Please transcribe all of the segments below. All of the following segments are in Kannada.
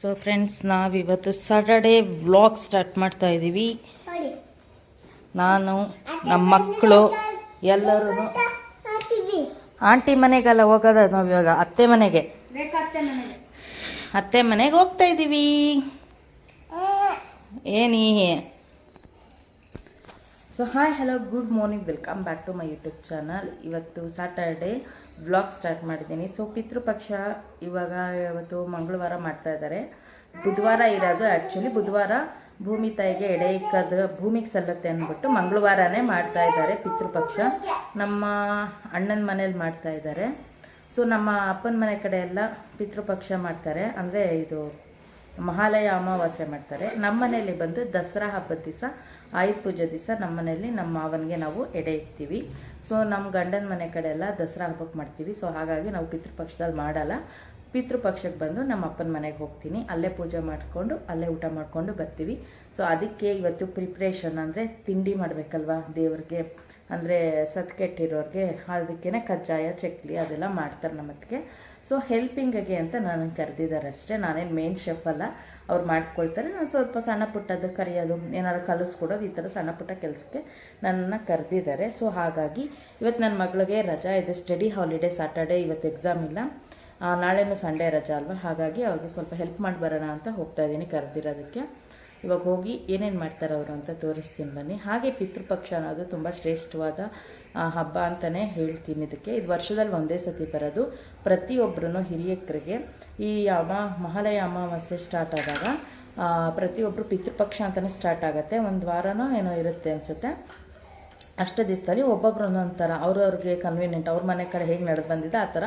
ಸೊ ಫ್ರೆಂಡ್ಸ್ ನಾವಿವತ್ತು ಸಾಟರ್ಡೇ ವ್ಲಾಗ್ ಸ್ಟಾರ್ಟ್ ಮಾಡ್ತಾ ಇದ್ದೀವಿ ನಾನು ನಮ್ಮ ಮಕ್ಕಳು ಎಲ್ಲರೂ ಆಂಟಿ ಮನೆಗೆಲ್ಲ ಹೋಗೋದ ನಾವು ಇವಾಗ ಅತ್ತೆ ಮನೆಗೆ. ಅತ್ತೆ ಮನೆಗೆ ಹೋಗ್ತಾ ಇದ್ದೀವಿ ಏನಿ? So hi hello good morning welcome back to my YouTube channel ಇವತ್ತು ಸ್ಯಾಟರ್ಡೇ ವ್ಲಾಗ್ ಸ್ಟಾರ್ಟ್ ಮಾಡಿದ್ದೀನಿ. ಸೊ ಪಿತೃಪಕ್ಷ ಇವಾಗ ಇವತ್ತು ಮಂಗಳವಾರ ಮಾಡ್ತಾ ಇದ್ದಾರೆ. ಬುಧವಾರ ಇರೋದು ಆ್ಯಕ್ಚುಲಿ ಬುಧವಾರ ಭೂಮಿ ತಾಯಿಗೆ ಎಡೆ ಇಕ್ಕದ, ಭೂಮಿಗೆ ಸಲ್ಲತ್ತೆ ಅಂದ್ಬಿಟ್ಟು ಮಂಗಳವಾರನೇ ಮಾಡ್ತಾ ಇದ್ದಾರೆ ಪಿತೃಪಕ್ಷ. ನಮ್ಮ ಅಣ್ಣನ ಮನೇಲಿ ಮಾಡ್ತಾ ಇದ್ದಾರೆ. ಸೊ ನಮ್ಮ ಅಪ್ಪನ ಮನೆ ಕಡೆ ಎಲ್ಲ ಪಿತೃಪಕ್ಷ ಮಾಡ್ತಾರೆ. ಅಂದರೆ ಇದು ಮಹಾಲಯ ಅಮಾವಾಸ್ಯೆ ಮಾಡ್ತಾರೆ. ನಮ್ಮ ಮನೆಯಲ್ಲಿ ಬಂದು ದಸರಾ ಹಬ್ಬದ ದಿವಸ, ಆಯುಧ ಪೂಜೆ ದಿವಸ ನಮ್ಮ ಮನೆಯಲ್ಲಿ ನಮ್ಮ ಮಾವನಿಗೆ ನಾವು ಎಡೆ ಇಕ್ತೀವಿ. ಸೊ ನಮ್ಮ ಗಂಡನ ಮನೆ ಕಡೆ ಎಲ್ಲ ದಸರಾ ಹಬ್ಬಕ್ಕೆ ಮಾಡ್ತೀವಿ. ಸೊ ಹಾಗಾಗಿ ನಾವು ಪಿತೃಪಕ್ಷದಲ್ಲಿ ಮಾಡಲ್ಲ. ಪಿತೃಪಕ್ಷಕ್ಕೆ ಬಂದು ನಮ್ಮ ಅಪ್ಪನ ಮನೆಗೆ ಹೋಗ್ತೀನಿ. ಅಲ್ಲೇ ಪೂಜೆ ಮಾಡಿಕೊಂಡು, ಅಲ್ಲೇ ಊಟ ಮಾಡಿಕೊಂಡು ಬರ್ತೀವಿ. ಸೊ ಅದಕ್ಕೆ ಇವತ್ತು ಪ್ರಿಪ್ರೇಷನ್ ಅಂದರೆ ತಿಂಡಿ ಮಾಡಬೇಕಲ್ವಾ ದೇವ್ರಿಗೆ? ಅಂದರೆ ಸತ್ಕೆಟ್ಟಿರೋರಿಗೆ ಅದಕ್ಕೇ ಕಜ್ಜಾಯ, ಚಕ್ಲಿ ಅದೆಲ್ಲ ಮಾಡ್ತಾರೆ ನಮ್ಮ ಅದಕ್ಕೆ ಸೊ ಹೆಲ್ಪಿಂಗಿಗೆ ಅಂತ ನಾನು ಕರೆದಿದ್ದಾರೆ ಅಷ್ಟೇ. ನಾನೇನು ಮೇನ್ ಶೆಫ್ ಅಲ್ಲ. ಅವ್ರು ಮಾಡ್ಕೊಳ್ತಾರೆ. ನಾನು ಸ್ವಲ್ಪ ಸಣ್ಣ ಪುಟ್ಟದ್ದು ಕರಿಯೋದು, ಏನಾದ್ರು ಕಲಿಸ್ಕೊಡೋದು, ಈ ಥರ ಸಣ್ಣ ಪುಟ್ಟ ಕೆಲಸಕ್ಕೆ ನನ್ನನ್ನು ಕರೆದಿದ್ದಾರೆ. ಸೊ ಹಾಗಾಗಿ ಇವತ್ತು ನನ್ನ ಮಗಳಿಗೆ ರಜಾ ಇದೆ. ಸ್ಟಡಿ ಹಾಲಿಡೇ ಸಾಟರ್ಡೇ ಇವತ್ತು ಎಕ್ಸಾಮ್ ಇಲ್ಲ. ನಾಳೆನೂ ಸಂಡೇ ರಜಾ ಅಲ್ವಾ? ಹಾಗಾಗಿ ಅವ್ರಿಗೆ ಸ್ವಲ್ಪ ಹೆಲ್ಪ್ ಮಾಡಿ ಬರೋಣ ಅಂತ ಹೋಗ್ತಾ ಇದ್ದೀನಿ ಕರೆದಿರೋದಕ್ಕೆ. ಇವಾಗ ಹೋಗಿ ಏನೇನು ಮಾಡ್ತಾರೆ ಅವರು ಅಂತ ತೋರಿಸ್ತೀನಿ ಬನ್ನಿ. ಹಾಗೆ ಪಿತೃಪಕ್ಷ ಅನ್ನೋದು ತುಂಬ ಶ್ರೇಷ್ಠವಾದ ಹಬ್ಬ ಅಂತಲೇ ಹೇಳ್ತೀನಿ ಇದಕ್ಕೆ. ಇದು ವರ್ಷದಲ್ಲಿ ಒಂದೇ ಸತಿ ಬರೋದು. ಪ್ರತಿಯೊಬ್ಬರೂ ಹಿರಿಯಕರಿಗೆ ಈ ಅಮ, ಮಹಾಲಯ ಅಮಾವಾಸ್ಯೆ ಸ್ಟಾರ್ಟ್ ಆದಾಗ ಪ್ರತಿಯೊಬ್ಬರು ಪಿತೃಪಕ್ಷ ಅಂತಲೇ ಸ್ಟಾರ್ಟ್ ಆಗುತ್ತೆ. ಒಂದು ವಾರನೋ ಏನೋ ಇರುತ್ತೆ ಅನಿಸುತ್ತೆ. ಅಷ್ಟು ದಿವಸದಲ್ಲಿ ಒಬ್ಬೊಬ್ರು ಒಂದೊಂದು ಥರ ಅವ್ರವ್ರಿಗೆ ಕನ್ವೀನಿಯೆಂಟ್ ಅವ್ರ ಮನೆ ಕಡೆ ಹೇಗೆ ನಡೆದು ಬಂದಿದೆ ಆ ಥರ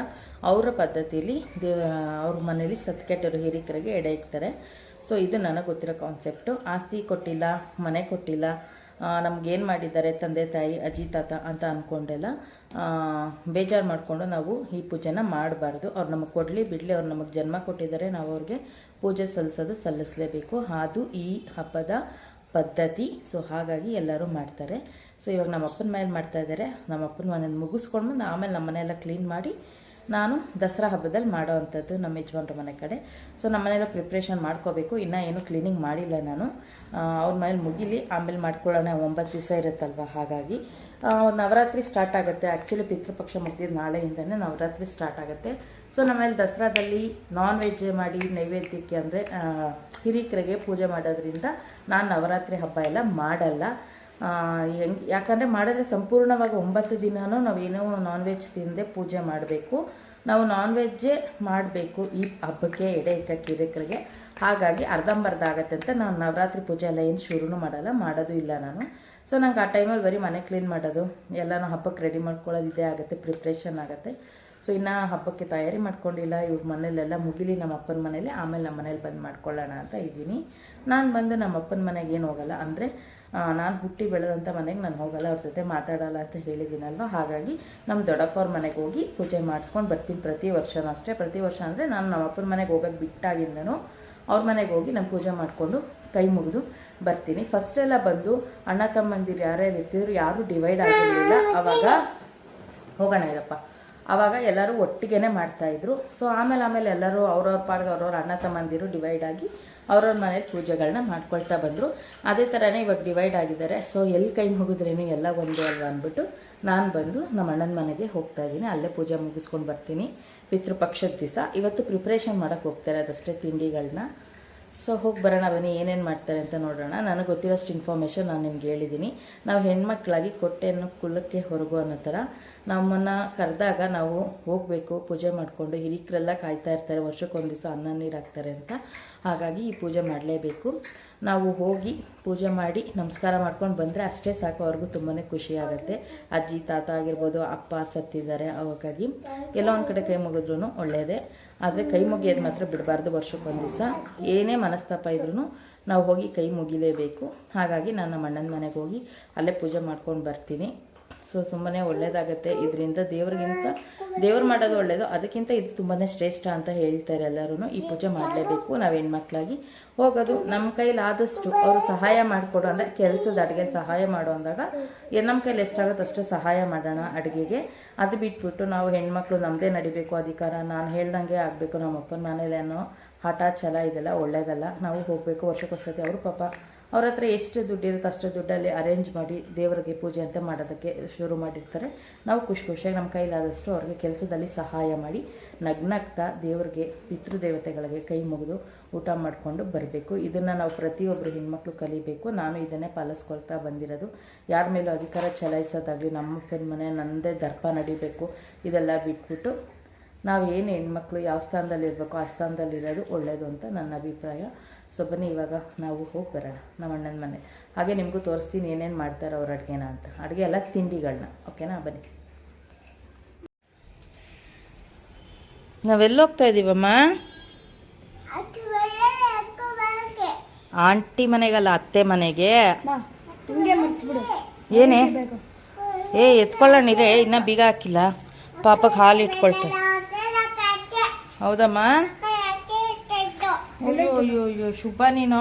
ಅವರ ಪದ್ಧತಿಯಲ್ಲಿ ದೇವ, ಅವ್ರ ಮನೇಲಿ ಸತ್ಕೆಟ್ಟರು ಹಿರಿಕರಿಗೆ ಎಡೆ ಇಕ್ತಾರೆ. ಸೊ ಇದು ನನಗೆ ಗೊತ್ತಿರೋ ಕಾನ್ಸೆಪ್ಟು ಆಸ್ತಿ ಕೊಟ್ಟಿಲ್ಲ, ಮನೆ ಕೊಟ್ಟಿಲ್ಲ. ನಮ್ಗೇನು ಮಾಡಿದ್ದಾರೆ ತಂದೆ, ತಾಯಿ, ಅಜ್ಜಿ, ತಾತ ಅಂತ ಅಂದ್ಕೊಂಡೆಲ್ಲ ಬೇಜಾರು ಮಾಡಿಕೊಂಡು ನಾವು ಈ ಪೂಜೆನ ಮಾಡಬಾರ್ದು. ಅವ್ರು ನಮಗೆ ಕೊಡಲಿ, ಬಿಡಲಿ, ಅವ್ರು ನಮಗೆ ಜನ್ಮ ಕೊಟ್ಟಿದ್ದಾರೆ, ನಾವು ಅವ್ರಿಗೆ ಪೂಜೆ ಸಲ್ಲಿಸೋದು ಸಲ್ಲಿಸಲೇಬೇಕು. ಅದು ಈ ಹಬ್ಬದ ಪದ್ಧತಿ. ಸೊ ಹಾಗಾಗಿ ಎಲ್ಲರೂ ಮಾಡ್ತಾರೆ. ಸೊ ಇವಾಗ ನಮ್ಮ ಅಪ್ಪನ ಮನೇಲಿ ಮಾಡ್ತಾ ಇದ್ದಾರೆ ನಮ್ಮ ಅಪ್ಪನ ಮನೇಲಿ ಮುಗಿಸ್ಕೊಂಡು ಆಮೇಲೆ ನಮ್ಮ ಮನೆಯೆಲ್ಲ ಕ್ಲೀನ್ ಮಾಡಿ ನಾನು ದಸರಾ ಹಬ್ಬದಲ್ಲಿ ಮಾಡೋ ಅಂಥದ್ದು ನಮ್ಮ ಯಜಮಾನ್ರ ಮನೆ ಕಡೆ. ಸೊ ನಮ್ಮ ಮನೆಯಲ್ಲೂ ಪ್ರಿಪ್ರೇಷನ್ ಮಾಡ್ಕೋಬೇಕು. ಇನ್ನೂ ಏನು ಕ್ಲೀನಿಂಗ್ ಮಾಡಿಲ್ಲ ನಾನು. ಅವ್ರ ಮನೇಲಿ ಮುಗಿಲಿ, ಆಮೇಲೆ ಮಾಡ್ಕೊಳ್ಳೋಣ. ಒಂಬತ್ತು ದಿವಸ ಇರುತ್ತಲ್ವ? ಹಾಗಾಗಿ ನವರಾತ್ರಿ ಸ್ಟಾರ್ಟ್ ಆಗುತ್ತೆ. ಆ್ಯಕ್ಚುಲಿ ಪಿತೃಪಕ್ಷ ಮುಗಿದ ನಾಳೆಯಿಂದನೇ ನವರಾತ್ರಿ ಸ್ಟಾರ್ಟ್ ಆಗುತ್ತೆ. ಸೊ ನಮ್ಮಲ್ಲಿ ದಸರಾದಲ್ಲಿ ನಾನ್ ವೆಜ್ ಮಾಡಿ ನೈವೇದ್ಯಕ್ಕೆ ಅಂದರೆ ಹಿರಿಕರಿಗೆ ಪೂಜೆ ಮಾಡೋದ್ರಿಂದ ನಾನು ನವರಾತ್ರಿ ಹಬ್ಬ ಎಲ್ಲ ಮಾಡಲ್ಲ. ಹೆಂಗ್ ಯಾಕಂದರೆ ಮಾಡಿದ್ರೆ ಸಂಪೂರ್ಣವಾಗಿ ಒಂಬತ್ತು ದಿನವೂ ನಾವೇನೋ ನಾನ್ ವೆಜ್ ತಿಂದೆ ಪೂಜೆ ಮಾಡಬೇಕು. ನಾವು ನಾನ್ ವೆಜ್ಜೇ ಮಾಡಬೇಕು ಈ ಹಬ್ಬಕ್ಕೆ ಎಡೆ ಇಟ್ಟ ಕಿರಿಕರಿಗೆ. ಹಾಗಾಗಿ ಅರ್ಧಂಬರ್ಧ ಆಗತ್ತೆ ಅಂತ ನಾನು ನವರಾತ್ರಿ ಪೂಜೆ ಎಲ್ಲ ಏನು ಶುರುನೂ ಮಾಡಲ್ಲ, ಮಾಡೋದು ಇಲ್ಲ ನಾನು. ಸೊ ನಂಗೆ ಆ ಟೈಮಲ್ಲಿ ಬರೀ ಮನೆ ಕ್ಲೀನ್ ಮಾಡೋದು. ಎಲ್ಲನೂ ಹಬ್ಬಕ್ಕೆ ರೆಡಿ ಮಾಡ್ಕೊಳ್ಳೋದು ಇದೇ ಆಗುತ್ತೆ ಪ್ರಿಪ್ರೇಷನ್ ಆಗುತ್ತೆ. ಸೊ ಇನ್ನು ಹಬ್ಬಕ್ಕೆ ತಯಾರಿ ಮಾಡ್ಕೊಂಡಿಲ್ಲ, ಇವ್ರ ಮನೇಲೆಲ್ಲ ಮುಗಿಲಿ ನಮ್ಮ ಅಪ್ಪನ ಮನೇಲಿ, ಆಮೇಲೆ ನಮ್ಮ ಮನೇಲಿ ಬಂದು ಮಾಡ್ಕೊಳ್ಳೋಣ ಅಂತ ಇದ್ದೀನಿ. ನಾನು ಬಂದು ನಮ್ಮ ಅಪ್ಪನ ಮನೆಗೆ ಏನು ಹೋಗಲ್ಲ ಅಂದರೆ ನಾನು ಹುಟ್ಟಿ ಬೆಳೆದಂಥ ಮನೆಗೆ ನಾನು ಹೋಗಲ್ಲ ಅವ್ರ ಜೊತೆ ಮಾತಾಡಲ್ಲ ಅಂತ ಹೇಳಿದ್ದೀನಲ್ವ? ಹಾಗಾಗಿ ನಮ್ಮ ದೊಡ್ಡಪ್ಪವ್ರ ಮನೆಗೆ ಹೋಗಿ ಪೂಜೆ ಮಾಡಿಸ್ಕೊಂಡು ಬರ್ತೀನಿ ಪ್ರತಿ ವರ್ಷನೂ ಅಷ್ಟೇ. ಪ್ರತಿ ವರ್ಷ ಅಂದರೆ ನಾನು ನಮ್ಮ ಅಪ್ಪನ ಮನೆಗೆ ಹೋಗೋದು ಬಿಟ್ಟಾಗಿಂದನೂ ಅವ್ರ ಮನೆಗೆ ಹೋಗಿ ನಾನು ಪೂಜೆ ಮಾಡಿಕೊಂಡು ಕೈ ಮುಗಿದು ಬರ್ತೀನಿ. ಫಸ್ಟ್ ಎಲ್ಲ ಬಂದು ಅಣ್ಣ ತಮ್ಮಂದಿರು ಯಾರ್ಯಾರು ಇರ್ತಿದ್ರು ಯಾರು ಡಿವೈಡ್ ಆಗಿರಲಿಲ್ಲ. ಅವಾಗ ಹೋಗೋಣ ಇರಪ್ಪ. ಆವಾಗ ಎಲ್ಲರೂ ಒಟ್ಟಿಗೆನೆ ಮಾಡ್ತಾ ಇದ್ರು. ಸೊ ಆಮೇಲೆ ಆಮೇಲೆ ಎಲ್ಲರೂ ಅವ್ರವ್ರ ಪಾಡ್ಗೆ ಅವ್ರವ್ರ ಅಣ್ಣ ತಮ್ಮಂದಿರು ಡಿವೈಡ್ ಆಗಿ ಅವ್ರವ್ರ ಮನೇಲಿ ಪೂಜೆಗಳನ್ನ ಮಾಡ್ಕೊಳ್ತಾ ಬಂದರು. ಅದೇ ಥರನೇ ಇವಾಗ ಡಿವೈಡ್ ಆಗಿದ್ದಾರೆ. ಸೊ ಎಲ್ಲಿ ಕೈ ಮುಗಿದ್ರೇನು ಎಲ್ಲ ಒಂದೇ ಅಲ್ವಾ ಅಂದ್ಬಿಟ್ಟು ನಾನು ಬಂದು ನಮ್ಮ ಅಣ್ಣನ ಮನೆಗೆ ಹೋಗ್ತಾ ಇದ್ದೀನಿ. ಅಲ್ಲೇ ಪೂಜೆ ಮುಗಿಸ್ಕೊಂಡು ಬರ್ತೀನಿ. ಪಿತೃಪಕ್ಷದ ದಿವಸ ಇವತ್ತು ಪ್ರಿಪ್ರೇಷನ್ ಮಾಡೋಕ್ಕೆ ಹೋಗ್ತಾರೆ ಅದಷ್ಟೇ ತಿಂಡಿಗಳನ್ನ ಸೊ ಹೋಗಿ ಬರೋಣ ಬನ್ನಿ, ಏನೇನು ಮಾಡ್ತಾರೆ ಅಂತ ನೋಡೋಣ. ನನಗೆ ಗೊತ್ತಿರೋಷ್ಟು ಇನ್ಫಾರ್ಮೇಷನ್ ನಾನು ನಿಮ್ಗೆ ಹೇಳಿದ್ದೀನಿ. ನಾವು ಹೆಣ್ಮಕ್ಳಾಗಿ ಕೊಟ್ಟೆಯನ್ನು ಕುಲಕ್ಕೆ ಹೊರಗು ಅನ್ನೋ ಥರ ನಮ್ಮನ್ನು ಕರೆದಾಗ ನಾವು ಹೋಗಬೇಕು, ಪೂಜೆ ಮಾಡಿಕೊಂಡು ಹಿರಿಕರೆಲ್ಲ ಕಾಯ್ತಾ ಇರ್ತಾರೆ ವರ್ಷಕ್ಕೊಂದು ದಿವಸ ಅನ್ನ ನೀರು ಹಾಕ್ತಾರೆ ಅಂತ. ಹಾಗಾಗಿ ಈ ಪೂಜೆ ಮಾಡಲೇಬೇಕು. ನಾವು ಹೋಗಿ ಪೂಜೆ ಮಾಡಿ ನಮಸ್ಕಾರ ಮಾಡ್ಕೊಂಡು ಬಂದರೆ ಅಷ್ಟೇ ಸಾಕು, ಅವ್ರಿಗೂ ತುಂಬಾ ಖುಷಿ ಆಗುತ್ತೆ. ಅಜ್ಜಿ, ತಾತ ಆಗಿರ್ಬೋದು, ಅಪ್ಪ ಸತ್ತಿದ್ದಾರೆ ಅವಾಗಾಗಿ ಎಲ್ಲೋ ಒಂದು ಕಡೆ ಕೈ ಮುಗಿದ್ರೂ ಒಳ್ಳೆಯದೇ ಆದರೆ ಕೈ ಮುಗಿಯೋದು ಮಾತ್ರ ಬಿಡಬಾರ್ದು ವರ್ಷಕ್ಕೊಂದು ದಿವಸ ಏನೇ ಮನಸ್ತಾಪ ಇದ್ರೂ ನಾವು ಹೋಗಿ ಕೈ ಮುಗಿಲೇಬೇಕು. ಹಾಗಾಗಿ ನಾನು ನಮ್ಮ ಅಣ್ಣನ ಮನೆಗೆ ಹೋಗಿ ಅಲ್ಲೇ ಪೂಜೆ ಮಾಡ್ಕೊಂಡು ಬರ್ತೀನಿ. ಸೊ ತುಂಬಾ ಒಳ್ಳೇದಾಗತ್ತೆ. ಇದರಿಂದ ದೇವ್ರಿಗಿಂತ, ದೇವ್ರು ಮಾಡೋದು ಒಳ್ಳೆಯದು ಅದಕ್ಕಿಂತ ಇದು ತುಂಬಾ ಶ್ರೇಷ್ಠ ಅಂತ ಹೇಳ್ತಾರೆ ಎಲ್ಲರೂ ಈ ಪೂಜೆ ಮಾಡಲೇಬೇಕು. ನಾವು ಹೆಣ್ಮಕ್ಳಾಗಿ ಹೋಗೋದು. ನಮ್ಮ ಕೈಲಾದಷ್ಟು ಅವರು ಸಹಾಯ ಮಾಡಿಕೊಡು ಅಂದರೆ ಕೆಲಸದ ಅಡುಗೆ ಸಹಾಯ ಮಾಡೋ ಅಂದಾಗ ನಮ್ಮ ಕೈಲಿ ಎಷ್ಟಾಗುತ್ತೆ ಅಷ್ಟು ಸಹಾಯ ಮಾಡೋಣ ಅಡುಗೆಗೆ. ಅದು ಬಿಟ್ಬಿಟ್ಟು ನಾವು ಹೆಣ್ಮಕ್ಳು ನಮ್ಮದೇ ನಡಿಬೇಕು ಅಧಿಕಾರ. ನಾನು ಹೇಳ್ದಂಗೆ ಆಗಬೇಕು. ನಮ್ಮ ಅಪ್ಪನ ಮನೇಲಿ ಅನ್ನೋ ಹಠ ಛಲ ಇದೆಲ್ಲ ಒಳ್ಳೇದಲ್ಲ. ನಾವು ಹೋಗಬೇಕು. ವರ್ಷಕ್ಕೊಸತಿ ಅವರು ಪಾಪ ಅವ್ರ ಹತ್ರ ಎಷ್ಟು ದುಡ್ಡಿರುತ್ತೆ ಅಷ್ಟು ದುಡ್ಡಲ್ಲಿ ಅರೇಂಜ್ ಮಾಡಿ ದೇವರಿಗೆ ಪೂಜೆ ಅಂತ ಮಾಡೋದಕ್ಕೆ ಶುರು ಮಾಡಿರ್ತಾರೆ. ನಾವು ಖುಷಿ ಖುಷಿಯಾಗಿ ನಮ್ಮ ಕೈಲಾದಷ್ಟು ಅವ್ರಿಗೆ ಕೆಲಸದಲ್ಲಿ ಸಹಾಯ ಮಾಡಿ ನಗ್ನಗ್ತಾ ದೇವರಿಗೆ, ಪಿತೃದೇವತೆಗಳಿಗೆ ಕೈ ಮುಗಿದು ಊಟ ಮಾಡಿಕೊಂಡು ಬರಬೇಕು. ಇದನ್ನು ನಾವು ಪ್ರತಿಯೊಬ್ಬರು ಹೆಣ್ಮಕ್ಳು ಕಲಿಬೇಕು. ನಾನು ಇದನ್ನೇ ಪಾಲಿಸ್ಕೊಳ್ತಾ ಬಂದಿರೋದು. ಯಾರ ಮೇಲೂ ಅಧಿಕಾರ ಚಲಾಯಿಸೋದಾಗಲಿ ನಮ್ಮ ಮನೆ ನನ್ನದೇ ದರ್ಪ ನಡಿಬೇಕು. ಇದೆಲ್ಲ ಬಿಟ್ಬಿಟ್ಟು ನಾವು ಏನು ಹೆಣ್ಮಕ್ಳು ಯಾವ ಸ್ಥಾನದಲ್ಲಿ ಇರಬೇಕು ಆ ಸ್ಥಾನದಲ್ಲಿರೋದು ಒಳ್ಳೆಯದು ಅಂತ ನನ್ನ ಅಭಿಪ್ರಾಯ. ಸೊ ಬನ್ನಿ ಇವಾಗ ನಾವು ಹೋಗಿ ಬರೋಣ ನಮ್ಮ ಅಣ್ಣನ ಮನೆ. ಹಾಗೆ ನಿಮಗೂ ತೋರಿಸ್ತೀನಿ ಏನೇನು ಮಾಡ್ತಾರೆ ಅವ್ರ ಅಡುಗೆನ ಅಂತ. ಅಡುಗೆ ಎಲ್ಲ ತಿಂಡಿಗಳನ್ನ ಓಕೆನಾ? ಬನ್ನಿ. ನಾವೆಲ್ಲೋಗ್ತಾ ಇದ್ದೀವಮ್ಮ ಆಂಟಿ ಮನೆಗಲ್ಲ ಅತ್ತೆ ಮನೆಗೆ? ಏನೇ? ಏ ಎತ್ಕೊಳ್ಳೋಣಿರೇ ಇನ್ನೂ ಬೀಗ ಹಾಕಿಲ್ಲ. ಪಾಪಕ್ಕೆ ಹಾಲು ಇಟ್ಕೊಳ್ತಾರೆ ಹೌದಮ್ಮ? ಅಯ್ಯೋ ಅಯ್ಯೋ ಶುಭ ನೀನು.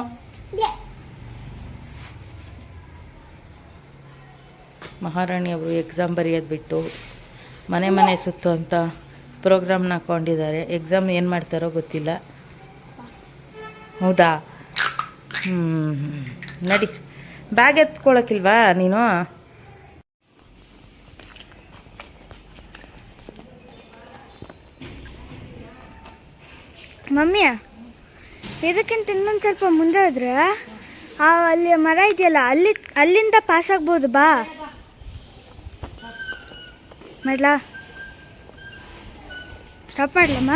ಮಹಾರಾಣಿಯವರು ಎಕ್ಸಾಮ್ ಬರೆಯೋದು ಬಿಟ್ಟು ಮನೆ ಮನೆ ಸುತ್ತು ಅಂತ ಪ್ರೋಗ್ರಾಮ್ನ ಹಾಕೊಂಡಿದ್ದಾರೆ. ಎಕ್ಸಾಮ್ ಏನು ಮಾಡ್ತಾರೋ ಗೊತ್ತಿಲ್ಲ. ಹೌದಾ? ಹ್ಞೂ ನಡಿ. ಬ್ಯಾಗ್ ಎತ್ಕೊಳಕ್ಕಿಲ್ವಾ ನೀನು? ಮಮ್ಮಿಯ? ಇದಕ್ಕಿಂತ ಇನ್ನೊಂದು ಸ್ವಲ್ಪ ಮುಂದೆ ಹೋದ್ರೆ ಆ ಅಲ್ಲಿ ಮರ ಇದೆಯಲ್ಲ ಅಲ್ಲಿ ಅಲ್ಲಿಂದ ಪಾಸ್ ಆಗ್ಬೋದು ಬಾ. ಮಾಡ್ಲಾ. ಸ್ಟಾಪ್ ಮಾಡ್ಲಮ್ಮ.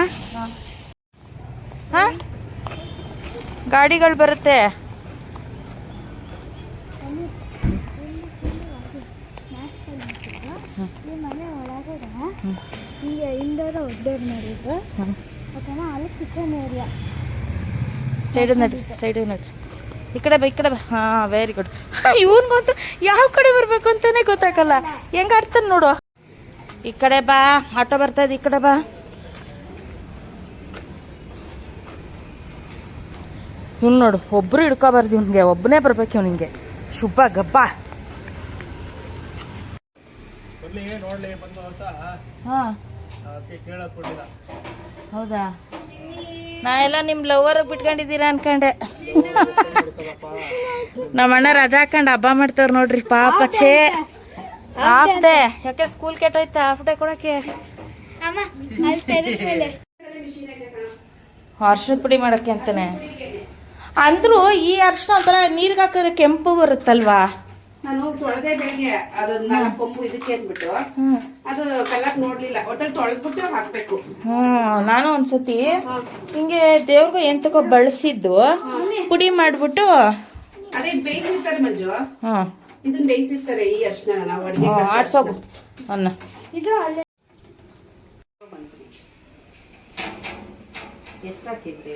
ಹಾಂ? ಗಾಡಿಗಳು ಬರುತ್ತೆ. ಈ ಮನೆ ಒಳಗಡೆ ಹಿಂಗೆ ಒಡ್ಡೋರ್ ಮಾಡಿದ್ರು ಓಕೆನಾ ಅಲ್ಲಿ ಕಿಚನ್ ಏರಿಯಾ. ಸೈಡ್ ನಡ್ರಿ ಸೈಡ್ ನಡ್ರಿ. ಈ ಕಡೆ ಬಾ ಈ ಕಡೆ ಬಾ. ಹಾಂ ವೆರಿ ಗುಡ್ ಇವನ್ಗಂತೂ ಯಾವ ಕಡೆ ಬರ್ಬೇಕು ಅಂತಾನೆ ಗೊತ್ತಾಗಲ್ಲ. ಹೆಂಗ್ ಆಡ್ತಾನೆ ನೋಡು. ಈ ಕಡೆ ಬಾ ಆಟೋ ಬರ್ತಾ ಇದೆ ಈ ಕಡೆ ಬಾ. ಇವ್ನು ನೋಡು ಒಬ್ರು ಹಿಡ್ಕೋಬಾರ್ದು ಇವ್ನಿಗೆ ಒಬ್ಬನೇ ಬರ್ಬೇಕು ಇವ್ನಿಗೆ. ಶುಭ ಗಬ್ಬ. ಹಾಂ. ಹೌದಾ? ನಾ ಎಲ್ಲ ನಿಮ್ಮ ಲವರ್ ಬಿಟ್ಕೊಂಡಿದ್ದೀರಾ ಅನ್ಕಂಡೆ. ನಮ್ಮ ಅಣ್ಣ ರಜಾ ಹಾಕೊಂಡು ಹಬ್ಬ ಮಾಡ್ತಾರ ನೋಡ್ರಿ ಪಾಪ ಛೇ. ಹಾಫ್ ಡೇ ಯಾಕೆ ಸ್ಕೂಲ್ ಕೆಟ್ಟೋಯ್ತಾ ಹಾಫ್ ಡೇ ಕೊಡಕ್ಕೆ. ಅರ್ಶಿನ ಪುಡಿ ಮಾಡಕ್ಕೆ ಅಂತಾನೆ. ಅಂದ್ರು ಈ ಅರ್ಶಿನ ಒಂಥರ ನೀರ್ಗೆ ಹಾಕಿದ್ರೆ ಕೆಂಪು ಬರುತ್ತಲ್ವಾ? ನಾನು ತೊಳೆದೆ ಬೆಳಿಗ್ಗೆ. ಅದೊಂದ್ ನಾಲ್ಕು ಕೊಂಬು ಇದಕ್ಕೆ ಅಂದ್ಬಿಟ್ಟು ಅದು ಕಲ್ಲಕ್ ನೋಡ್ಲಿಲ್ಲ. ಒಟ್ಟಲ್ಲಿ ತೊಳೆದ್ಬಿಟ್ಟು ಹಾಕ್ಬೇಕು. ನಾನು ಒಂದ್ಸತಿ ಹಿಂಗೆ ದೇವ್ರಿಗೆ ಏನ್ ತಗೋ ಬಳಸಿದ್ದು ಪುಡಿ ಮಾಡ್ಬಿಟ್ಟು ಅದೇ ಇದ್ ಬೇಯಿಸಿರ್ತಾರೆ ಮಂಜು. ಹ್ಮ್ ಇದನ್ನ ಬೇಯಿಸಿರ್ತಾರೆ ಈ ಅರ್ಶನ ನಾವು ಅಡಿಗೆ ಆಡ್ಸೋಗು. ಅನ್ನ. ಇದು ಅಲ್ಲೇ. ಎಷ್ಟಾಕಿದ್ರಿ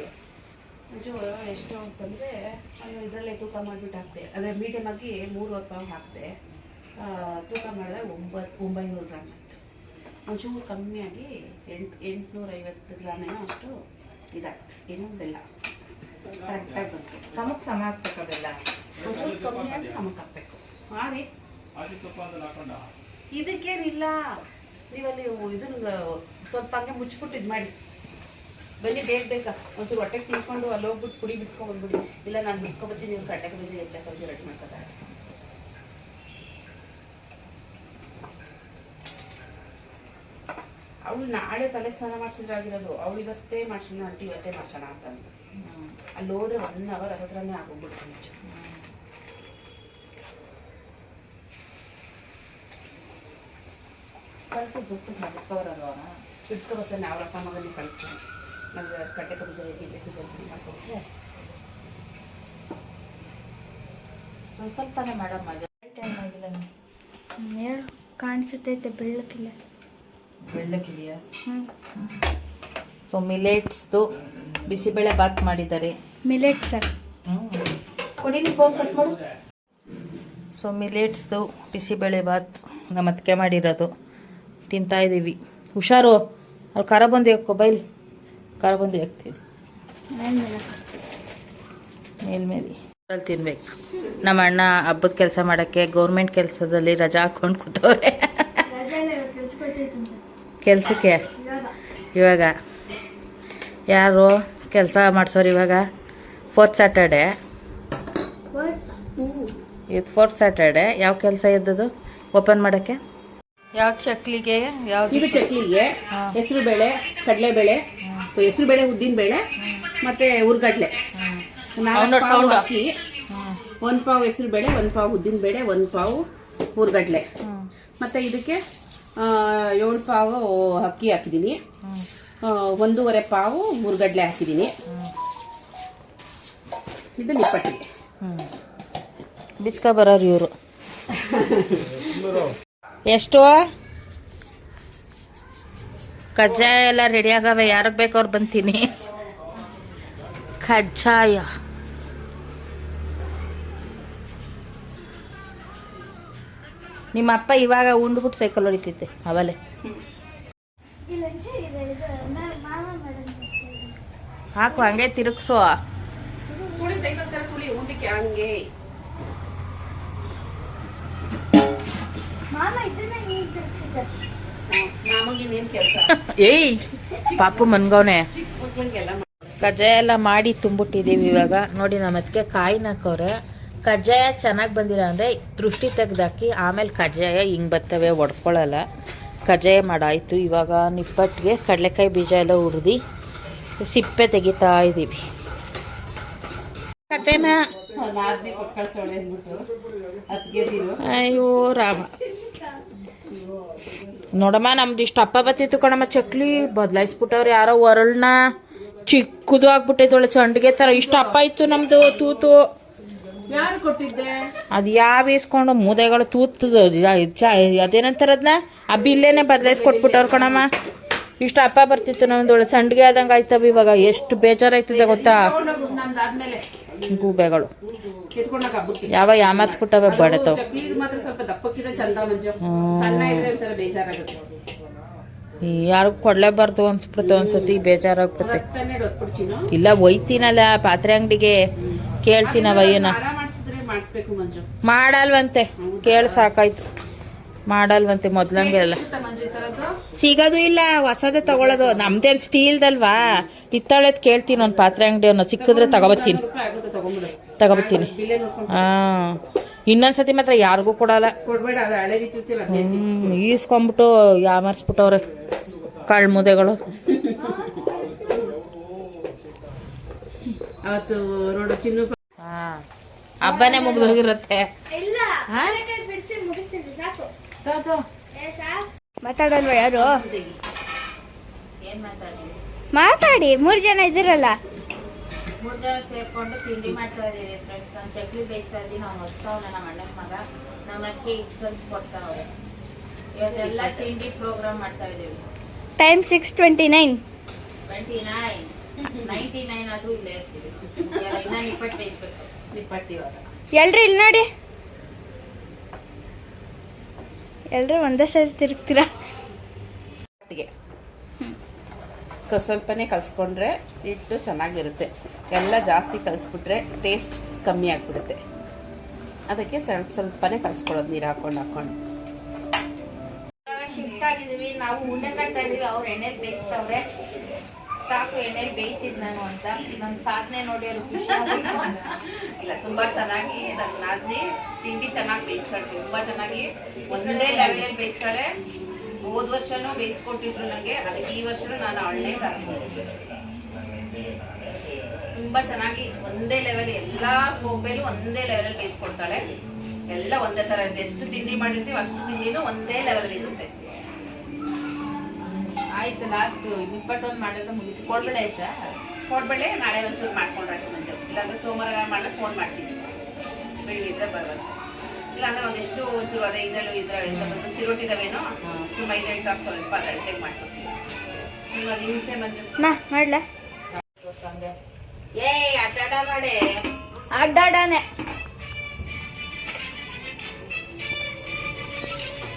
ಮಂಜು ಎಷ್ಟು ಅಂತಂದರೆ ನಾನು ಇದರಲ್ಲೇ ತೂಕ ಮಾಡಿಬಿಟ್ಟು ಹಾಕಿದೆ. ಅಂದರೆ ಮೀಡಿಯಮ್ ಆಗಿ ಮೂರು ಪಾವ್ ಹಾಕ್ತೆ ಆ, ತೂಕ ಮಾಡಿದಾಗ ಒಂಬತ್ತು ಒಂಬೈನೂರು ಗ್ರಾಮ್ ಆಯಿತು. ಒಂಚೂರು ಕಮ್ಮಿಯಾಗಿ ಎಂಟು ಎಂಟುನೂರೈವತ್ತು ಗ್ರಾಮ್ ಏನೋ ಅಷ್ಟು ಇದಾಗ್ತದೆ ಏನೋ ಬೆಲ್ಲ. ಕರೆಕ್ಟಾಗಿ ಬಂತು. ಸಮಕ್ಕೆ ಸಮ ಆಗ್ಬೇಕದೆಲ್ಲ ಒಂಚೂರು ಕಮ್ಮಿಯಾಗಿ ಸಮಕ್ಕೆ ಹಾಕ್ಬೇಕು. ಮಾಡಿ ಇದಕ್ಕೇನಿಲ್ಲ. ನೀವಲ್ಲಿ ಇದನ್ನ ಸ್ವಲ್ಪ ಹಂಗೆ ಮುಚ್ಚಿಬಿಟ್ಟು ಇದು ಮಾಡಿ ಬನ್ನಿ ಬೇಗ ಬೇಕಾ ಒಂಚೂರು ಹೊಟ್ಟೆಗೆ ತಿನ್ಕೊಂಡು ಅಲ್ಲಿ ಹೋಗ್ಬಿಟ್ಟು ಕುಡಿ ಬಿಡ್ಸ್ಕೊಂಡು ಬಂದ್ಬಿಡಿ. ಇಲ್ಲ ನಾನು ಬಿಡ್ಸ್ಕೊಬತ್ತೀನಿ ನೀವು ಕಡ್ಡೆ ಬೀಜ ಎತ್ತಕ್ಕೆ ಬೀಜ ರೆಡಿ ಮಾಡ್ಕೊತಾರೆ ಅವಳು ನಾಳೆ ತಲೆ ಸ್ನಾನ ಮಾಡ್ಸಿದ್ರೆ ಆಗಿರೋದು. ಅವಳು ಇವತ್ತೇ ಮಾಡ್ಸೋಣ ಆಂಟಿ ಇವತ್ತೇ ಮಾಡ್ಸೋಣ ಅಂತ. ಅಲ್ಲಿ ಹೋದ್ರೆ ಒನ್ ಅವರ್ ಹತ್ರನೇ ಆಗೋಗ್ಬಿಡ್ತೀನಿ ಕಲ್ತು ಜೊತೆ ಬಿಡ್ಸ್ಕೊಬರೋದು ಬಿಡ್ಸ್ಕೊಬರ್ತಾನೆ ಅವ್ರ ಅಪ್ಪ ಮಗನಿಗೆ ಕಳಿಸ್ತಾನೆ. ನಮ್ಗೆ ಕಟ್ಟೆ ಕಬ್ಬು ಗಿಡ್ಡೆ ಬೇಕು ಪುಡಿ ಮಾಡ್ಕೊಟ್ರೆ ಒಂದು ಸ್ವಲ್ಪನೇ ಮೇಡಮ್ ಟೈಮ್ ಆಗಿಲ್ಲ ಹೇಳು. ಕಾಣಿಸುತ್ತೈತೆ ಬೆಳ್ಳಕ್ಕಿಲ್ಲ ಬೆಳ್ಳಕ್ಕಿದೆಯಾ? ಸೊ ಮಿಲೆಟ್ಸ್ದು ಬಿಸಿಬೇಳೆ ಬಾತ್ ಮಾಡಿದ್ದಾರೆ. Millet sir. ಕೊಡಿಲಿ ಫೋನ್ ಕಟ್ ಮಾಡು. ಸೊ ಮಿಲೆಟ್ಸ್ದು ಬಿಸಿಬೇಳೆ ಬಾತ್ ನಮ್ಮ ಅತ್ತಿಗೆ ಮಾಡಿರೋದು. ತಿಂತಾ ಇದ್ದೀವಿ ಹುಷಾರು. ಅಲ್ಲಿ ಖಾರ ಬಂದು ಕೊಬೈಲ್ ಬೈಲಿ ಖಾರ ಬಂದು ಹಾಕ್ತೀವಿ ಮೇಲ್ಮೇಲೆ. ಅಲ್ಲಿ ತಿನ್ಬೇಕು. ನಮ್ಮ ಅಣ್ಣ ಹಬ್ಬದ ಕೆಲಸ ಮಾಡೋಕ್ಕೆ ಗೌರ್ಮೆಂಟ್ ಕೆಲಸದಲ್ಲಿ ರಜಾ ಹಾಕೊಂಡು ಕೂತವ್ರೆ. ಕೆಲ್ಸಕ್ಕೆ? ಇವಾಗ. ಯಾರು ಕೆಲಸ ಮಾಡಿಸೋರು ಇವಾಗ? ಫೋರ್ತ್ ಸ್ಯಾಟರ್ಡೆ ಇದು ಫೋರ್ತ್ ಸ್ಯಾಟರ್ಡೆ ಯಾವ ಕೆಲಸ ಇದ್ದದು ಓಪನ್ ಮಾಡೋಕ್ಕೆ? ಯಾವ ಚಕ್ಲಿಗೆ? ಯಾವ ಚಕ್ಲಿಗೆ. ಹೆಸರು ಬೇಳೆ ಕಡಲೆಬೇಳೆ ಹೆಸರು ಬೇಳೆ ಉದ್ದಿನ ಬೇಳೆ ಮತ್ತೆ ಹುರ್ಗಡ್ಲೆ ನಾಲ್ಕು ಪಾವು. ಅಕ್ಕಿ ಒಂದ್ ಪಾವು ಹೆಸರು ಬೇಳೆ ಒಂದ್ ಪಾವು ಉದ್ದಿನ ಬೇಳೆ ಒಂದ್ ಪಾವು ಹುರ್ಗಡ್ಲೆ ಮತ್ತೆ ಇದಕ್ಕೆ ಏಳು ಪಾವು ಅಕ್ಕಿ ಹಾಕಿದೀನಿ. ಆ, ಒಂದೂವರೆ ಪಾವು ಹುರ್ಗಡ್ಲೆ ಹಾಕಿದೀನಿ. ಇದು ನಿಪ್ಪಟ್ಟಿಗೆ ಬಿಸ್ಕ ಬರೋರು ಇವರು. ಎಷ್ಟು ಕಜ್ಜಾಯ ಎಲ್ಲ ರೆಡಿ ಆಗವೆ ಯಾರಿಗೆ ಅವ್ರು ಬಂತೀನಿ. ಕಜ್ಜಾಯ. ನಿಮ್ಮ ಅಪ್ಪ ಇವಾಗ ಉಂಡ್ಬಿಟ್ಟು ಸೈಕಲ್ ಹೊಡಿತೈತೆ ಅವಲೆ ಹಾಕು ಹಂಗೆ ತಿರುಗ್ಸೋ. ಮಾಮ ಇದನ್ನ ಏಯ್ ಪಾಪು ಮನ್ಗವ್ನೆ. ಕಜ್ಜಾಯ ಎಲ್ಲ ಮಾಡಿ ತುಂಬಿಟ್ಟಿದ್ದೀವಿ ಇವಾಗ. ನೋಡಿ ನಮ್ಮ ಅದಕ್ಕೆ ಕಾಯಿನ ಹಾಕವ್ರೆ ಕಜ್ಜಾಯ ಚೆನ್ನಾಗಿ ಬಂದಿಲ್ಲ ಅಂದರೆ ದೃಷ್ಟಿ ತೆಗ್ದಾಕಿ ಆಮೇಲೆ ಕಜ್ಜಾಯ ಹಿಂಗೆ ಬರ್ತವೆ ಒಡ್ಕೊಳ್ಳಲ್ಲ ಕಜ್ಜಾಯ ಮಾಡಾಯಿತು. ಇವಾಗ ನಿಪ್ಪಟ್ಟಿಗೆ ಕಡಲೆಕಾಯಿ ಬೀಜ ಎಲ್ಲ ಹುರಿದು ಸಿಪ್ಪೆ ತೆಗಿತಾ ಇದ್ದೀವಿ ಕತೆನಾ ಅಯ್ಯೋ ರಾಮ. ನೋಡಮ್ಮ ನಮ್ದು ಇಷ್ಟು ಅಪ್ಪ ಬತ್ತಿತ್ತು ಕಣಮ್ಮ ಚಕ್ಲಿ ಬದಲಾಯಿಸ್ಬಿಟ್ಟವ್ರು ಯಾರೋ ಒರಳನ್ನ ಚಿಕ್ಕದು ಆಗ್ಬಿಟ್ಟೈತೆ ಒಳ್ಳೆ ಸಂಡಿಗೆ ಥರ ಇಷ್ಟು ಅಪ್ಪ ಇತ್ತು ನಮ್ದು ತೂತು. ಯಾರು ಕೊಟ್ಟಿದ್ದೆ? ಅದು ಯಾವ ಇಸ್ಕೊಂಡು ಮೂದೆಗಳು ತೂತದ ಅದೇನಂತಾರ ಅದನ್ನ ಆ ಬಿಲ್ಲೇನೆ ಬದಲಾಯಿಸಿ ಕೊಟ್ಬಿಟ್ಟವ್ರು ಕಣಮ್ಮ. ಇಷ್ಟು ಅಪ್ಪ ಬರ್ತಿತ್ತು ನಮ್ದು ಒಳ್ಳೆ ಸಂಡಿಗೆ ಆದಂಗೆ ಆಯ್ತವ ಇವಾಗ. ಎಷ್ಟು ಬೇಜಾರಾಯ್ತದೆ ಗೊತ್ತಾ? ಗೂಬೆಗಳು ಯಾವ ಯಾಮರ್ಸ್ಬಿಟ್ಟವೆ ಬಡತವ್ ಚಕ್ಲಿ ಇದು ಮಾತ್ರ ಸ್ವಲ್ಪ ದಪ್ಪಕ್ಕಿದೆ ಚಂದ ಮಂಜು. ಸಣ್ಣ ಇದ್ರೆ ಒಂಥರ ಬೇಜಾರಾಗುತ್ತೆ. ಯಾರು ಕೊಡ್ಲೇಬಾರ್ದು ಅನ್ಸ್ಬಿಡುತ್ತೆ ಒಂದ್ಸತಿ ಬೇಜಾರಾಗ್ಬಿಡುತ್ತೆ. ಇಲ್ಲ ಒಯ್ತೀನಲ್ಲ ಪಾತ್ರೆ ಅಂಗಡಿಗೆ ಕೇಳ್ತೀನವ ಏನ? ಮಾಡಲ್ವಂತೆ. ಕೇಳ್ ಸಾಕಾಯ್ತು. ಮಾಡಲ್ವಂತೆ ಮೊದ್ಲಂಗೆ ಸಿಗೋದು ಇಲ್ಲ ಹೊಸದೇ ತಗೊಳ್ಳೋದು ನಮ್ದೇನ್ ಸ್ಟೀಲ್ದಲ್ವಾ? ಇತ್ತಳೆದ್ ಕೇಳ್ತೀನಿ ಒಂದ್ ಪಾತ್ರೆ ಅಂಗಡಿ ಅನ್ನೋ ಸಿಕ್ಕಿದ್ರೆ ತಗೋಬತ್ತೀನಿ. ತಗೋಬತ್ತೀನಿ. ಹಾ. ಇನ್ನೊಂದ್ಸತಿ ಮಾತ್ರ ಯಾರಿಗೂ ಕೊಡಲ್ಲ. ಕೊಡ್ಬೇಡ ಅದು ಹಳೆ ರೀತಿ ಇರ್ತಿಲ್ಲ ಅದೇ ಹ್ಮ್ ಈಸ್ಕೊಂಬಿಟ್ಟು ಯಾಮರ್ಸ್ಬಿಟ್ಟವ್ರೆ ಕಳ್ಮುದೆಗಳು. ಅವತ್ತು ನೋಡು ಚಿನ್ನು ಹಾ. ಹಬ್ಬನೇ ಮುಗ್ದೋಗಿರುತ್ತೆ ಇಲ್ಲ ಕಾರ್ಯಕ್ರಮ ಬಿಡಿಸಿ ಮುಗಿಸ್ತೀನಿ ಸಾಕು ಏ, ಸಾಕು. ಮಾತಾಡಲ್ವಾ ಯಾರು? ಮಾತಾಡಿ? ಮೂರ್ ಜನ ಇದ್ದೀರಲ್ಲ. ಮೂರ್ ಜನ ಸೇರ್ಕೊಂಡು ತಿಂಡಿ ಮಾಡ್ತಾ ಇದೀವಿ ಫ್ರೆಂಡ್ಸ್ ನಾನು ಚಕ್ಲಿ ಬೇಯಿಸ್ತಾ ಇದ್ದೀನಿ ಅವ್ನು ಹೊಸ್ತಾವನ ನಮ್ಮ ಅಣ್ಣನ ಮಗ. ನಮ್ಮ ಅಕ್ಕಿ ಇಟ್ಟು ಕೊಡ್ತಾವ್ರೆ ಇವತ್ತೆಲ್ಲ ತಿಂಡಿ ಪ್ರೋಗ್ರಾಮ್ ಮಾಡ್ತಾ ಇದೀವಿ time six twenty nine twenty nine ninety nine ಆದ್ರೂ ಇಲ್ಲೇ ಇರ್ತೀವಿ. ಎಲ್ಲ ಇನ್ನ ನಿಪ್ಪಟ್ಟು ಬೇಯಿಸ್ಬೇಕು ನಿಪ್ಪಟ್ಟಿ ಇವಾಗ. ಎಲ್ರು ಇಲ್ಲಿ ನೋಡಿ. ಎಲ್ರು ಒಂದೇ ಸರಿ ತಿರುಗ್ತೀರಾ? ಒಟ್ಟಿಗೆ. ಸೊ ಸ್ವಲ್ಪನೇ ಕಲಿಸ್ಕೊಂಡ್ರೆ ಹಿಟ್ಟು ಚೆನ್ನಾಗಿರುತ್ತೆ. ಎಲ್ಲ ಜಾಸ್ತಿ ಕಲಸ್ಬಿಟ್ರೆ ಟೇಸ್ಟ್ ಕಮ್ಮಿ ಆಗಿಬಿಡುತ್ತೆ. ಅದಕ್ಕೆ ಸ್ವಲ್ಪ ಸ್ವಲ್ಪನೇ ಕಲಿಸ್ಕೊಳ್ಳೋದು ನೀರು ಹಾಕೊಂಡು ಹಾಕೊಂಡು ಶಿಫ್ಟ್ ಆಗಿದ್ದೀವಿ. ನಾವು ಉಂಡೆ ಕಟ್ತಾ ಇದ್ದೀವಿ. ಅವ್ರು ಎಣ್ಣೆ ಬೇಯಿಸ್ತವ್ರೆ. ಸಾಕು ಎಣ್ಣೆಲಿ ಬೇಯಿಸಿದ್ ನಾನು ಅಂತ. ನನ್ನ ಸಾಧನೆ ನೋಡಿ ಅವ್ರು ಇಲ್ಲ, ತುಂಬಾ ಚೆನ್ನಾಗಿ ನನ್ನ ತಿಂಡಿ ಚೆನ್ನಾಗಿ ಬೇಯಿಸ್ತಾಳೆ, ತುಂಬಾ ಚೆನ್ನಾಗಿ. ಒಂದೇ ಲೆವೆಲ್ ಬೇಯಿಸ್ತಾಳೆ. ಹೋದ್ ವರ್ಷನೂ ಬೇಯಿಸ್ಕೊಟ್ಟಿದ್ರು ನಂಗೆ. ಅದಕ್ಕೆ ಈ ವರ್ಷ ನಾನು ಅವಳನ್ನೇ ಕರ್ಕೊಂಡಿದ್ದೆ ತುಂಬಾ ಚೆನ್ನಾಗಿ ಒಂದೇ ಲೆವೆಲ್ ಎಲ್ಲಾ ಗೋಂಬೆಲು ಒಂದೇ ಲೆವೆಲ್ ಬೇಯಿಸ್ಕೊಡ್ತಾಳೆ. ಎಲ್ಲ ಒಂದೇ ತರ ಇರುತ್ತೆ. ಎಷ್ಟು ತಿಂಡಿ ಮಾಡಿರ್ತೀವಿ ಅಷ್ಟು ತಿಂಡಿನೂ ಒಂದೇ ಲೆವೆಲ್ ಇರುತ್ತೆ. ಆಯ್ತು ಲಾಸ್ಟ್ ಒಂದು ಮಾಡಿದ್ರೆ ಮುಗಿತು. ಕೊಡ್ಬೇಡ ಆಯ್ತಾ? ಕೊಡ್ಬೇಳೆ ನಾಳೆ ಒಂಚೂರು ಮಾಡ್ಕೊಂಡ್ರೆ ಮುಂಚೆ ಇಲ್ಲಾಂದ್ರೆ ಸೋಮವಾರ ಮಾಡ್ಲಿಕ್ಕೆ ಫೋನ್ ಮಾಡ್ತೀನಿ. ಬೆಳಿಗ್ಗೆ ಇದ್ರೆ ಬರಲ್ಲ ಇಲ್ಲಾಂದ್ರೆ ಒಂದಿಷ್ಟು ಒಂಚೂರು ಅದೇ ಇದರಲ್ಲೂ ಇದ್ರಲ್ಲಿ ಚಿರೋಟಿ ಇದಾವೇನೋ ಸುಮ್ಮ ಐದು ಐದು ಹಾಕಿ ಸ್ವಲ್ಪ ಗಂಟೆಗೆ ಮಾಡ್ಕೊಡ್ತೀನಿ. ಸುಮ್ಮನೆ ಹಿಂಸೆ ಮಂಜು. ಮಾಡ್ಲಾ? ಏಯ್ ಅಡ್ಡಾಡ ಮಾಡಿ. ಅಡ್ಡಾಡಾನೆ.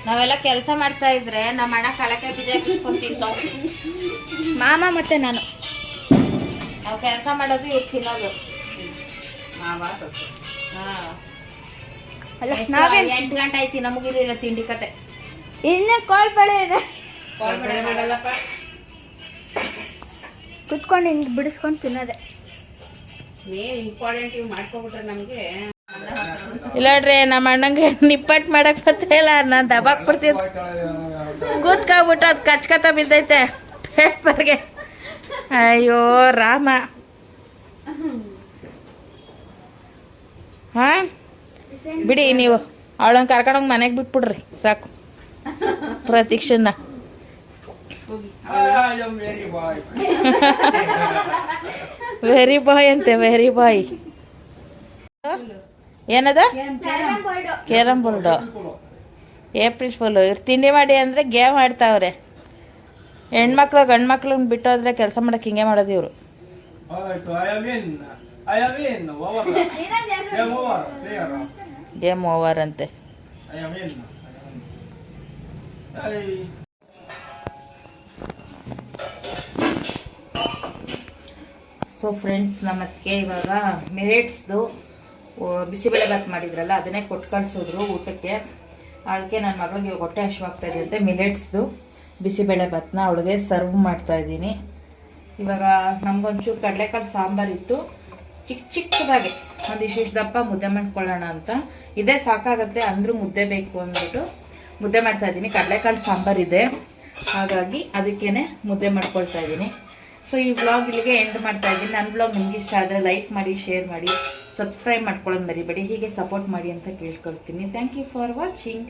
ನಾವೆಲ್ಲ ಕೆಲಸ ಮಾಡ್ತಾ ಇದ್ರೆ ನಮ್ಮ ಅಣ್ಣ ಕಳಕೆ ಬಿದ್ದೆ ಹಾಕಿಸ್ಕೊಂಡ್ ತಿಂತಾವ್ ಮಾಮ ಮತ್ತೆ ನಾನು. ನಾವು ಕೆಲಸ ಮಾಡೋದು ಇವ್ರು ತಿನ್ನೋದು. ಎಂಟು ಗಂಟೆ ನಮಗೂ ನಮಗಿರಲಿಲ್ಲ ತಿಂಡಿ ಕತೆ. ಇನ್ನೇ ಕಾಲ್ ಬಳೆ ಇದೆ. ಕುತ್ಕೊಂಡು ಹಿಂಗೆ ಬಿಡಿಸ್ಕೊಂಡು ತಿನ್ನೋದೆ. ಮೇನ್ ಇಂಪಾರ್ಟೆಂಟ್ ಇವು ಮಾಡ್ಕೊಬಿಟ್ರೆ ನಮಗೆ? ಇಲ್ಲಾಡ್ರಿ ನಮ್ಮ ಅಣ್ಣಂಗೆ ನಿಪ್ಪಟ್ಟು ಮಾಡಕ್ ಇಲ್ಲ ನಾನು ದಬಾಕ್ ಬಿಡ್ತೀನಿ. ಕೂತ್ಕೊಬಿಟ್ಟು ಅದು ಕಚ್ಕತ ಬಿದ್ದೈತೆ. ಪೇಪರ್ಗೆ. ಅಯ್ಯೋ ರಾಮ. ಹಾ? ಬಿಡಿ ನೀವು ಅವಳನ್ನ ಕರ್ಕೊಂಡೋಗಿ ಮನೆಗೆ ಬಿಟ್ಬಿಡ್ರಿ ಸಾಕು. ಪ್ರತೀಕ್ಷನ್ನ ವೆರಿ ಬಾಯ್ ಅಂತೆ ವೆರಿ ಬಾಯ್ ಏನದ? Carrom board. April fool. ಇವ್ರು ತಿಂಡಿ ಮಾಡಿ ಅಂದರೆ ಗೇಮ್ ಆಡ್ತಾವ್ರೆ ಹೆಣ್ಮಕ್ಳು ಗಂಡು ಮಕ್ಳನ್ನ ಬಿಟ್ಟೋದ್ರೆ ಕೆಲಸ ಮಾಡಕ್ಕೆ ಹಿಂಗೆ ಮಾಡೋದು ಇವರು. ಆಯ್ತು I am in I am in over game over ಅಂತೆ. ಸೊ ಫ್ರೆಂಡ್ಸ್ ನಮ್ಮಕ್ಕೆ ಇವಾಗ ಮಿಲೆಟ್ಸ್ದು ಬಿಸಿಬೇಳೆ ಬಾತ್ ಮಾಡಿದ್ರಲ್ಲ, ಅದನ್ನೇ ಕೊಟ್ಟು ಕಳ್ಸಿದ್ರು ಊಟಕ್ಕೆ. ಅದಕ್ಕೆ ನನ್ನ ಮಗಳಿಗೆ ಇವಾಗ ಹೊಟ್ಟೆ ಹಶುವಾಗ್ತಾ ಇದೆ ಮಿಲೆಟ್ಸ್ದು ಬಿಸಿಬೇಳೆ ಭಾತನ ಅವಳಿಗೆ ಸರ್ವ್ ಮಾಡ್ತಾ ಇದ್ದೀನಿ. ಇವಾಗ ನಮಗೊಂಚೂರು ಕಡಲೆಕಾಳು ಸಾಂಬಾರಿತ್ತು ಚಿಕ್ಕ ಚಿಕ್ಕದಾಗೆ. ಒಂದಿಷ್ಟು ದಪ್ಪ ಮುದ್ದೆ ಮಾಡ್ಕೊಳ್ಳೋಣ ಅಂತ. ಇದೇ ಸಾಕಾಗತ್ತೆ, ಅಂದರೂ ಮುದ್ದೆ ಬೇಕು ಅಂದ್ಬಿಟ್ಟು ಮುದ್ದೆ ಮಾಡ್ತಾ ಇದ್ದೀನಿ. ಕಡಲೆಕಾಳು ಸಾಂಬಾರಿದೆ ಹಾಗಾಗಿ ಅದಕ್ಕೇನೆ ಮುದ್ದೆ ಮಾಡ್ಕೊಳ್ತಾ ಇದ್ದೀನಿ. ಸೊ, ಈ ವ್ಲಾಗ್ ಇಲ್ಲಿಗೆ ಎಂಡ್ ಮಾಡ್ತಾ ಇದ್ದೀನಿ. ನನ್ನ ವ್ಲಾಗ್ ನಿಮ್ಗೆ ಇಷ್ಟ ಆದರೆ ಲೈಕ್ ಮಾಡಿ ಶೇರ್ ಮಾಡಿ. ಸಬ್ಸ್ಕ್ರೈಬ್ ಮಾಡ್ಕೊಳ್ಳೋದು ಮರಿಬೇಡಿ ಹೀಗೆ ಸಪೋರ್ಟ್ ಮಾಡಿ ಅಂತ ಕೇಳ್ಕೊಳ್ತೀನಿ. Thank you for watching